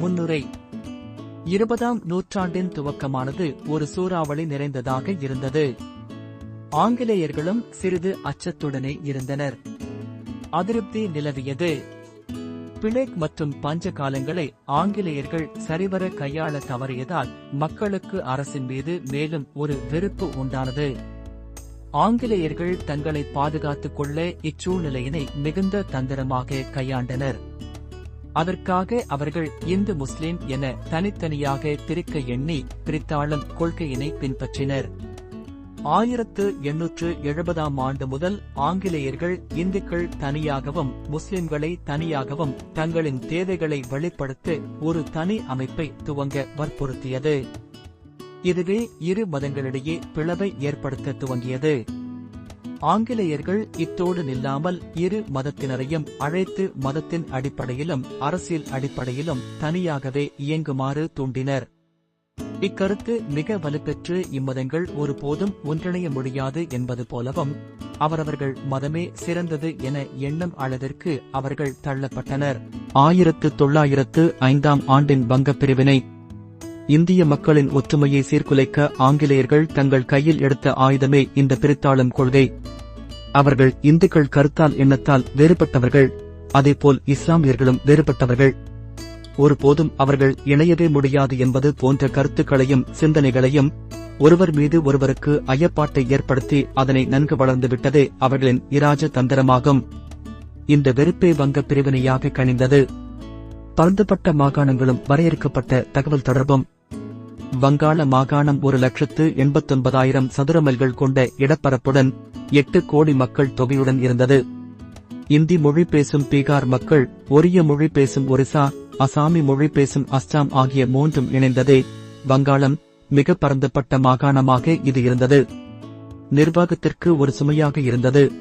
முன்னுரை. இருபதாம் நூற்றாண்டின் துவக்கமானது ஒரு சூறாவளி நிறைந்ததாக இருந்தது. ஆங்கிலேயர்களும் சிறிது அச்சத்துடனே இருந்தனர். அதிருப்தி நிலவியது. பிளேக் மற்றும் பஞ்ச காலங்களை ஆங்கிலேயர்கள் சரிவர கையாள தவறியதால் மக்களுக்கு அரசின் மீது மேலும் ஒரு வெறுப்பு உண்டானது. ஆங்கிலேயர்கள் தங்களை பாதுகாத்துக் கொள்ள இச்சூழ்நிலையினை மிகுந்த தந்திரமாக கையாண்டனர். அதற்காக அவர்கள் இந்து முஸ்லிம் என தனித்தனியாக பிரிக்க எண்ணி பிரித்தாளும் கொள்கையினை பின்பற்றினர். ஆயிரத்து எண்ணூற்று எழுபதாம் ஆண்டு முதல் ஆங்கிலேயர்கள் இந்துக்கள் தனியாகவும் முஸ்லிம்களை தனியாகவும் தங்களின் தேவைகளை வெளிப்படுத்த ஒரு தனி அமைப்பை துவங்க வற்புறுத்தியது. இதுவே இரு மதங்களிடையே பிளவை ஏற்படுத்த துவங்கியது. ஆங்கிலேயர்கள் இத்தோடு நில்லாமல் இரு மதத்தினரையும் அழைத்து மதத்தின் அடிப்படையிலும் அரசியல் அடிப்படையிலும் தனியாகவே இயங்குமாறு தூண்டினர். இக்கருத்து மிக வலுப்பெற்று இம்மதங்கள் ஒருபோதும் ஒன்றிணைய முடியாது என்பது போலவும் அவரவர்கள் மதமே சிறந்தது என எண்ணம் அளவிற்கு அவர்கள் தள்ளப்பட்டனர். ஆயிரத்து தொள்ளாயிரத்து ஐந்தாம் ஆண்டின் வங்கப் பிரிவினை இந்திய மக்களின் ஒற்றுமையை சீர்குலைக்க ஆங்கிலேயர்கள் தங்கள் கையில் எடுத்த ஆயுதமே இந்த பிரித்தாளும் கொள்கை. அவர்கள் இந்துக்கள் கருத்தால் எண்ணத்தால் வேறுபட்டவர்கள் அதேபோல் இஸ்லாமியர்களும் வேறுபட்டவர்கள். ஒருபோதும் அவர்கள் இணையவே முடியாது என்பது போன்ற கருத்துக்களையும் சிந்தனைகளையும் ஒருவர் மீது ஒருவருக்கு ஐயப்பாட்டை ஏற்படுத்தி அதனை நன்கு வளர்ந்து விட்டதே அவர்களின் இராஜ தந்திரமாகும். இந்த வெறுப்பே வங்க பிரிவினையாக கணிந்தது பரந்துபட்ட மாகாணங்களும் வரையறுக்கப்பட்ட தகவல் தொடர்பும். வங்காள மாகாணம் ஒரு லட்சத்து எண்பத்தொன்பதாயிரம் சதுர மைல்கள் கொண்ட இடப்பரப்புடன் எட்டு கோடி மக்கள் தொகையுடன் இருந்தது. இந்தி மொழி பேசும் பீகார் மக்கள் ஒரிய மொழி பேசும் ஒரிசா அசாமி மொழி பேசும் அஸ்ஸாம் ஆகிய மூன்றும் இணைந்ததே. வங்காளம் மிக பரந்துபட்ட மாகாணமாக இது இருந்தது. நிர்வாகத்திற்கு ஒரு சுமையாக இருந்தது.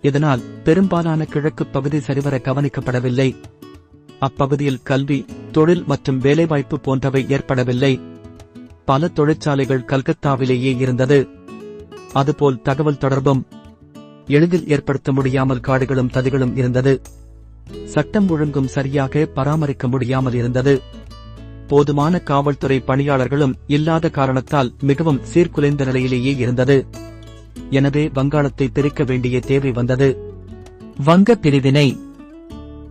இதனால் பெரும்பாலான கிழக்கு பகுதி சரிவர கவனிக்கப்படவில்லை. அப்பகுதியில் கல்வி தொழில் மற்றும் வேலைவாய்ப்பு போன்றவை ஏற்படவில்லை. பல தொழிற்சாலைகள் கல்கத்தாவிலேயே இருந்தது. அதுபோல் தகவல் தொடர்பும் எளிதில் ஏற்படுத்த முடியாமல் காடுகளும் ததிகளும் இருந்தது. சட்டம் ஒழுங்கும் சரியாக பராமரிக்க முடியாமல் இருந்தது. போதுமான காவல்துறை பணியாளர்களும் இல்லாத காரணத்தால் மிகவும் சீர்குலைந்த நிலையிலேயே இருந்தது. எனவே வங்காளத்தை பிரிக்க வேண்டிய தேவை வந்தது. வங்க பிரிவினை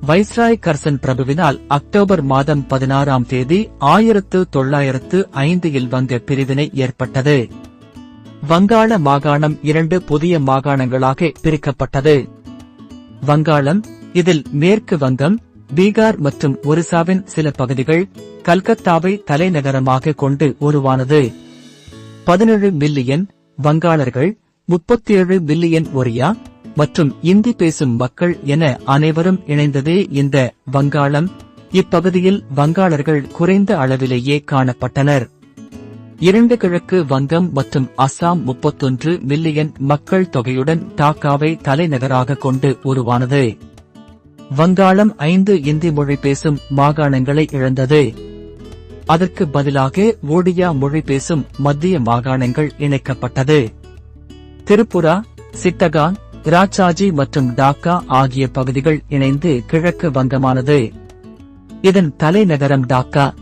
வைஸ்ராய் கர்சன் பிரபுவினால் அக்டோபர் மாதம் பதினாறாம் தேதி ஆயிரத்து தொள்ளாயிரத்து ஐந்தில் வங்க பிரிவினை ஏற்பட்டது. வங்காள மாகாணம் இரண்டு புதிய மாகாணங்களாக பிரிக்கப்பட்டது. வங்காளம் இதில் மேற்கு வங்கம் பீகார் மற்றும் ஒரிசாவின் சில பகுதிகள் கல்கத்தாவை தலைநகரமாக கொண்டு உருவானது. பதினேழு மில்லியன் வங்காளர்கள் முப்பத்தி ஏழு மில்லியன் ஒரியா மற்றும் இந்தி பேசும் மக்கள் என அனைவரும் இணைந்ததே இந்த வங்காளம். இப்பகுதியில் வங்காளர்கள் குறைந்த அளவிலேயே காணப்பட்டனர். இரண்டு கிழக்கு வங்கம் மற்றும் அஸ்ஸாம் முப்பத்தொன்று மில்லியன் மக்கள் தொகையுடன் டாக்காவை தலைநகராக கொண்டு உருவானது. வங்காளம் ஐந்து இந்தி மொழி பேசும் மாகாணங்களை இழந்தது. அதற்கு பதிலாக ஓடியா மொழி பேசும் மத்திய மாகாணங்கள் இணைக்கப்பட்டது. திரிபுரா சிட்டகாங் ராச்சாஜி மற்றும் டாக்கா ஆகிய பகுதிகள் இணைந்து கிழக்கு வங்கமானது. இதன் தலைநகரம் டாக்கா.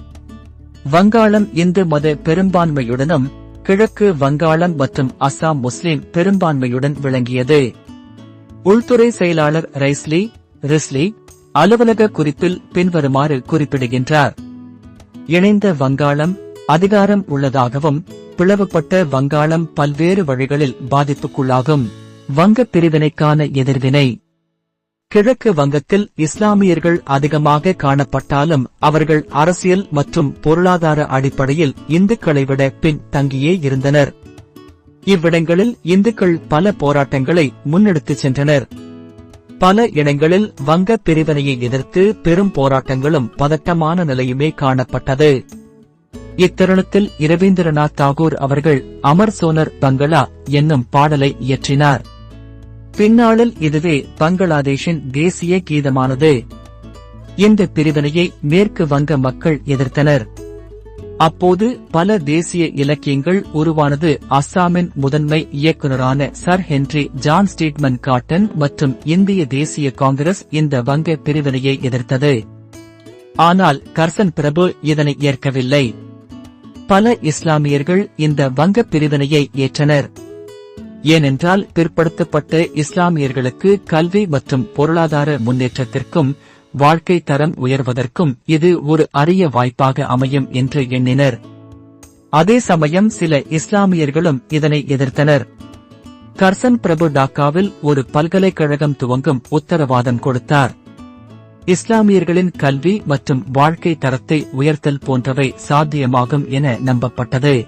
வங்காளம் இந்து மத பெரும்பான்மையுடனும் கிழக்கு வங்காளம் மற்றும் அஸ்ஸாம் முஸ்லிம் பெரும்பான்மையுடன் விளங்கியது. உள்துறை செயலாளர் ரைஸ்லி ரிஸ்லி அலுவலக குறிப்பில் பின்வருமாறு குறிப்பிடுகின்றார். இணைந்த வங்காளம் அதிகாரம் உள்ளதாகவும் பிளவுபட்ட வங்காளம் பல்வேறு வழிகளில் பாதிப்புக்குள்ளாகும். வங்க பிரிவினைக்கான எதிர்வினை கிழக்கு வங்கத்தில் இஸ்லாமியர்கள் அதிகமாக காணப்பட்டாலும் அவர்கள் அரசியல் மற்றும் பொருளாதார அடிப்படையில் இந்துக்களை விட பின் தங்கியே இருந்தனர். இவ்விடங்களில் இந்துக்கள் பல போராட்டங்களை முன்னெடுத்துச் சென்றனர். பல இடங்களில் வங்க பிரிவினையை எதிர்த்து பெரும் போராட்டங்களும் பதட்டமான நிலையுமே காணப்பட்டது. இத்தருணத்தில் இரவீந்திரநாத் தாகூர் அவர்கள் அமர் சோனர் பங்களா என்னும் பாடலை இயற்றினார். பின்னாளில் இதுவே பங்களாதேஷின் தேசிய கீதமானது. இந்த பிரிவினையை மேற்கு வங்க மக்கள் எதிர்த்தனர். அப்போது பல தேசிய இலக்கியங்கள் உருவானது அஸ்ஸாமின் முதன்மை இயக்குநரான sir Henry John Steadman Cotton மற்றும் இந்திய தேசிய காங்கிரஸ் இந்த வங்க பிரிவினையை எதிர்த்தது. ஆனால் கர்சன் பிரபு இதனை ஏற்கவில்லை. பல இஸ்லாமியர்கள் இந்த வங்க பிரிவினையை ஏற்றனர். ஏனென்றால் பிற்படுத்தப்பட்ட இஸ்லாமியர்களுக்கு கல்வி மற்றும் பொருளாதார முன்னேற்றத்திற்கும் வாழ்க்கை தரம் உயர்வதற்கும் இது ஒரு அரிய வாய்ப்பாக அமையும் என்று எண்ணினர். அதே சமயம் சில இஸ்லாமியர்களும் இதனை எதிர்த்தனர். கர்சன் பிரபு டாக்காவில் ஒரு பல்கலைக்கழகம் துவங்கும் உத்தரவாதம் கொடுத்தார். இஸ்லாமியர்களின் கல்வி மற்றும் வாழ்க்கை தரத்தை உயர்த்தல் போன்றவை சாத்தியமாகும் என நம்பப்பட்டது.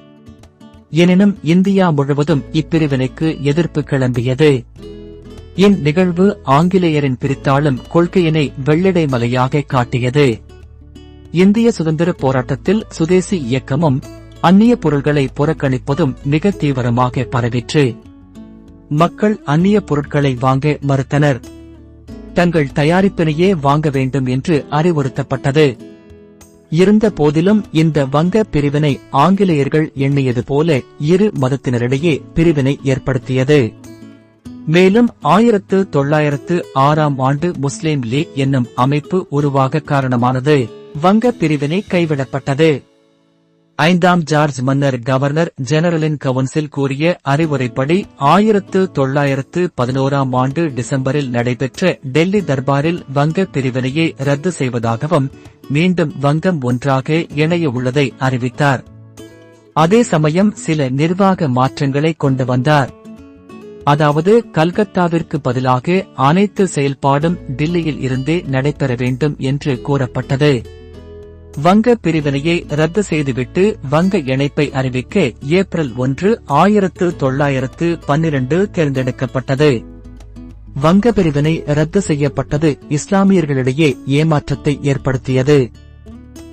எனினும் இந்தியா முழுவதும் இப்பிரிவினைக்கு எதிர்ப்பு கிளம்பியது. இந்நிகழ்வு ஆங்கிலேயரின் பிரித்தாளும் கொள்கையினை வெள்ளிடை மலையாக காட்டியது. இந்திய சுதந்திர போராட்டத்தில் சுதேசி இயக்கமும் அந்நிய பொருள்களை புறக்கணிப்பதும் மிக தீவிரமாக பரவிற்று. மக்கள் அந்நிய பொருட்களை வாங்க மறுத்தனர். தங்கள் தயாரிப்பினையே வாங்க வேண்டும் என்று அறிவுறுத்தப்பட்டது. இருந்த போதிலும் இந்த வங்க பிரிவினை ஆங்கிலேயர்கள் எண்ணியது போல இரு மதத்தினரிடையே பிரிவினை ஏற்படுத்தியது. மேலும் ஆயிரத்து தொள்ளாயிரத்து ஆறாம் ஆண்டு முஸ்லிம் லீக் என்னும் அமைப்பு உருவாக காரணமானது. வங்க பிரிவினை கைவிடப்பட்டது. ஐந்தாம் ஜார்ஜ் மன்னர் கவர்னர் ஜெனரலின் கவுன்சில் கூறிய அறிவுரைப்படி ஆயிரத்து தொள்ளாயிரத்து பதினோராம் ஆண்டு டிசம்பரில் நடைபெற்ற டெல்லி தர்பாரில் வங்க பிரிவினையை ரத்து செய்வதாகவும் மீண்டும் வங்கம் ஒன்றாக இணைய உள்ளதை அறிவித்தார். அதே சமயம் சில நிர்வாக மாற்றங்களை கொண்டு வந்தார். அதாவது கல்கத்தாவிற்கு பதிலாக அனைத்து செயல்பாடும் டில்லியில் இருந்தே நடைபெற வேண்டும் என்று கூறப்பட்டது. வங்க பிரிவினையை ரத்து செய்துவிட்டு வங்க இணைப்பை அறிவிக்க ஏப்ரல் ஒன்று ஆயிரத்து தொள்ளாயிரத்து பன்னிரண்டு தேர்ந்தெடுக்கப்பட்டது. வங்க பிரிவினை ரத்து செய்யப்பட்டது இஸ்லாமியர்களிடையே ஏமாற்றத்தை ஏற்படுத்தியது.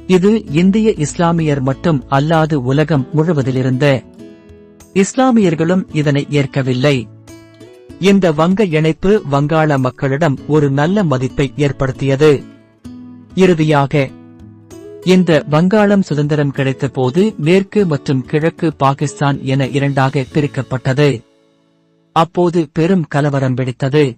இது இந்திய இஸ்லாமியர் மட்டும் அல்லாது உலகம் முழுவதிலிருந்த இஸ்லாமியர்களும் இதனை ஏற்கவில்லை. இந்த வங்க இணைப்பு வங்காள மக்களிடம் ஒரு நல்ல மதிப்பை ஏற்படுத்தியது. இறுதியாக இந்த வங்காளம் சுதந்திரம் கிடைத்தபோது மேற்கு மற்றும் கிழக்கு பாகிஸ்தான் என இரண்டாக பிரிக்கப்பட்டது. அப்போது பெரும் கலவரம் வெடித்தது.